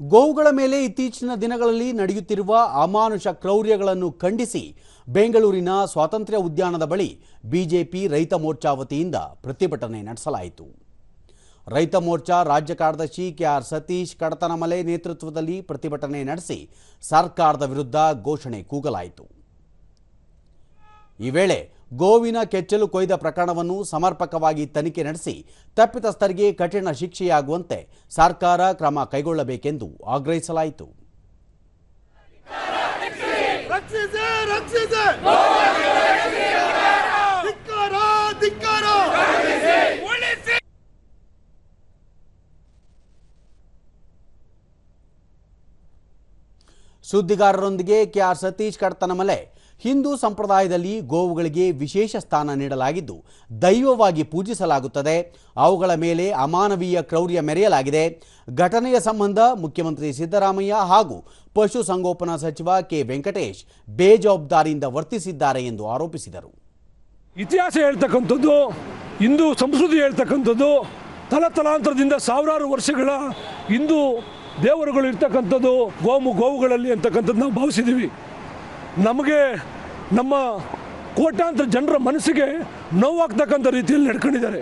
ಗೋವುಗಳ ಮೇಲೆ ಇತ್ತೀಚಿನ ದಿನಗಳಲ್ಲಿ ನಡೆಯುತ್ತಿರುವ ಅಮಾನುಷ ಕ್ರೌರ್ಯಗಳನ್ನು ಖಂಡಿಸಿ ಬೆಂಗಳೂರಿನ ಸ್ವಾತಂತ್ರ್ಯ ಉದ್ಯಾನದ ಬಳಿ ಬಿಜೆಪಿ ರೈತ ಮೋರ್ಚಾ ವತಿಯಿಂದ ಪ್ರತಿಭಟನೆ ನಡೆಸಲಾಯಿತು. ರೈತ ಮೋರ್ಚಾ ರಾಜ್ಯ ಕಾರ್ಯದರ್ಶಿ ಕೆಆರ್ ಸತೀಶ್ ಕಡತನಮಲೆ ನೇತೃತ್ವದಲ್ಲಿ ಪ್ರತಿಭಟನೆ ನಡೆಸಿ ಸರ್ಕಾರದ ವಿರುದ್ಧ ಘೋಷಣೆ ಕೂಗಲಾಯಿತು. ಈ ವೇಳೆ ಗೋವಿನ ಕೆಚ್ಚಲು ಕೊಯ್ದ ಪ್ರಕರಣವನ್ನು ಸಮರ್ಪಕವಾಗಿ ತನಿಖೆ ನಡೆಸಿ ತಪ್ಪಿತಸ್ಥರಿಗೆ ಕಠಿಣ ಶಿಕ್ಷೆಯಾಗುವಂತೆ ಸರ್ಕಾರ ಕ್ರಮ ಕೈಗೊಳ್ಳಬೇಕೆಂದು ಆಗ್ರಹಿಸಲಾಯಿತು. ಸುದ್ದಿಗಾರರೊಂದಿಗೆ ಕೆಆರ್ ಸತೀಶ್ ಕಡ್ತನಮಲೆ. ಹಿಂದೂ ಸಂಪ್ರದಾಯದಲ್ಲಿ ಗೋವುಗಳಿಗೆ ವಿಶೇಷ ಸ್ಥಾನ ನೀಡಲಾಗಿದ್ದು, ದೈವವಾಗಿ ಪೂಜಿಸಲಾಗುತ್ತದೆ. ಅವುಗಳ ಮೇಲೆ ಅಮಾನವೀಯ ಕ್ರೌರ್ಯ ಮೆರೆಯಲಾಗಿದೆ. ಘಟನೆಯ ಸಂಬಂಧ ಮುಖ್ಯಮಂತ್ರಿ ಸಿದ್ದರಾಮಯ್ಯ ಹಾಗೂ ಪಶುಸಂಗೋಪನಾ ಸಚಿವ ಕೆ. ವೆಂಕಟೇಶ್ ಬೇಜವಾಬ್ದಾರಿಯಿಂದ ವರ್ತಿಸಿದ್ದಾರೆ ಎಂದು ಆರೋಪಿಸಿದರು. ಇತಿಹಾಸ ಹೇಳ್ತಕ್ಕಂಥದ್ದು, ಹಿಂದೂ ಸಂಸ್ಕೃತಿ ಹೇಳ್ತಕ್ಕಂಥದ್ದು, ತಲತಲಾಂತರದಿಂದ ಸಾವಿರಾರು ವರ್ಷಗಳ ಹಿಂದೂ ದೇವರುಗಳು ಇರ್ತಕ್ಕಂಥದ್ದು ಗೋಮು ಗೋವುಗಳಲ್ಲಿ ಅಂತಕ್ಕಂಥದ್ದು ನಾವು ಭಾವಿಸಿದ್ದೀವಿ. ನಮಗೆ ನಮ್ಮ ಕೋಟ್ಯಾಂತರ ಜನರ ಮನಸ್ಸಿಗೆ ನೋವಾಗ್ತಕ್ಕಂಥ ರೀತಿಯಲ್ಲಿ ನಡ್ಕೊಂಡಿದ್ದಾರೆ.